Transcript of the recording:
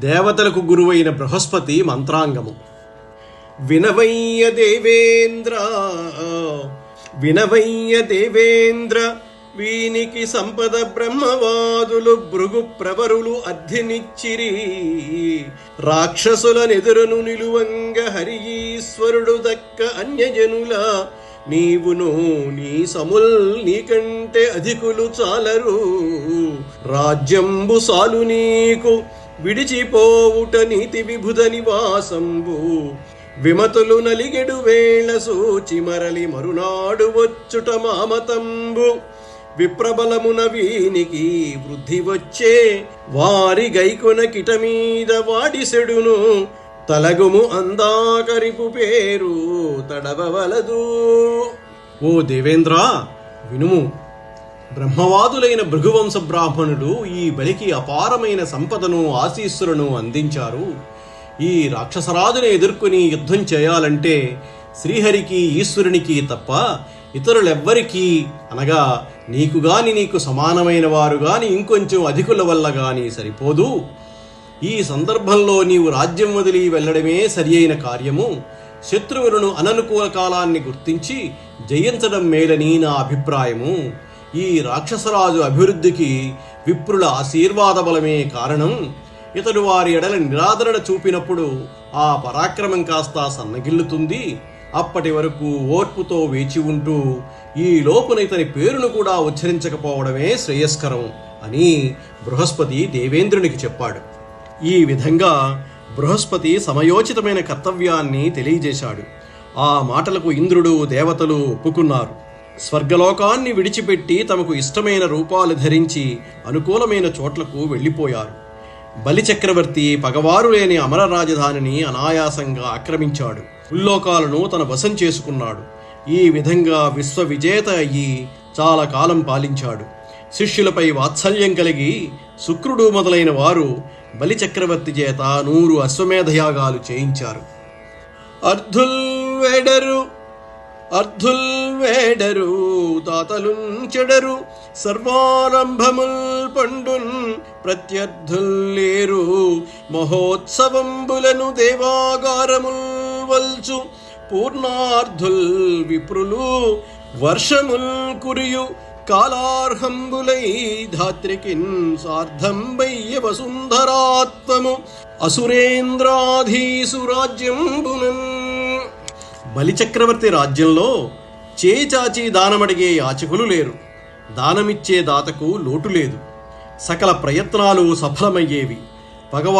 దేవతలకు గురువైన బృహస్పతి మంత్రాంగము. వినవయ్య దేవేంద్ర వినవయ్య దేవేంద్ర వీనికి సంపద బ్రహ్మవాదులు భృగు ప్రవరులు అర్థినిచ్చిరి. రాక్షసుల నెదురును నిలువంగ హరియీశ్వరుడు దక్క అన్యజనుల నీవును నీ సముల్ నీకంటే అధికులు చాలరు. రాజ్యంబు సాలు నీకు విడిచిపోవుట నీతి విభుద నివాసంబు. విమతులు నలిగెడు వేళ సూచి మరలి మరునాడు వచ్చుట మామతంబు. విప్రబలమున వీనికి వృద్ధి వచ్చే వారి గైకొన కిట మీద వాడిసెడును. తలగుము అందాకరిపు పేరు తడవవలదు. ఓ దేవేంద్ర వినుము. బ్రహ్మవాదులైన భృగువంశ బ్రాహ్మణుడు ఈ బలికి అపారమైన సంపదను ఆశీస్సులను అందించారు. ఈ రాక్షసరాజుని ఎదుర్కొని యుద్ధం చేయాలంటే శ్రీహరికి ఈశ్వరునికి తప్ప ఇతరులెవ్వరికీ అనగా నీకు గాని నీకు సమానమైన వారు గాని ఇంకొంచెం అధికుల వల్ల గాని సరిపోదు. ఈ సందర్భంలో నీవు రాజ్యం వదిలి వెళ్ళడమే సరి అయిన కార్యము. శత్రువులను అననుకూల కాలాన్ని గుర్తించి జయించడం మేలని నా అభిప్రాయము. ఈ రాక్షసరాజు అభివృద్ధికి విప్రుల ఆశీర్వాద బలమే కారణం. ఇతడు వారి ఎడల నిరాదరణ చూపినప్పుడు ఆ పరాక్రమం కాస్త సన్నగిల్లుతుంది. అప్పటి వరకు ఓర్పుతో వేచి ఉంటూ ఈ లోపున ఇతని పేరును కూడా ఉచ్చరించకపోవడమే శ్రేయస్కరం అని బృహస్పతి దేవేంద్రునికి చెప్పాడు. ఈ విధంగా బృహస్పతి సమయోచితమైన కర్తవ్యాన్ని తెలియజేశాడు. ఆ మాటలకు ఇంద్రుడు దేవతలు ఒప్పుకున్నారు. స్వర్గలోకాన్ని విడిచిపెట్టి తమకు ఇష్టమైన రూపాలు ధరించి అనుకూలమైన చోట్లకు వెళ్ళిపోయారు. బలిచక్రవర్తి పగవారు లేని అమర రాజధానిని అనాయాసంగా ఆక్రమించాడు. ఉల్లోకాలను తన వశం చేసుకున్నాడు. ఈ విధంగా విశ్వ విజేత అయ్యి చాలా కాలం పాలించాడు. శిష్యులపై వాత్సల్యం కలిగి శుక్రుడు మొదలైన వారు బలిచక్రవర్తి చేత నూరు అశ్వమేధయాగాలు చేయించారు. అర్ధుల్ వెడరు అర్ధుల్ వేడరు తాతలున్ చెడరు సర్వారంభముల్ పండున్ ప్రత్యర్థుల్ లేరు. మహోత్సవంబులను దేవాగారముల్ వల్చు పూర్ణార్థుల్ విప్రులు వర్షముల్ కురియు కాలార్హంబులై ధాత్రికిన్ సార్ధం వయ్య వసుంధరాత్మము అసురేంద్రాధీసు రాజ్యంబునన్ బలిచక్రవర్తి రాజ్యంలో చేచాచి దానమడిగే యాచకులు లేరు. దానమిచ్చే దాతకు లోటు లేదు. సకల ప్రయత్నాలు సఫలమయ్యేవి. భగవా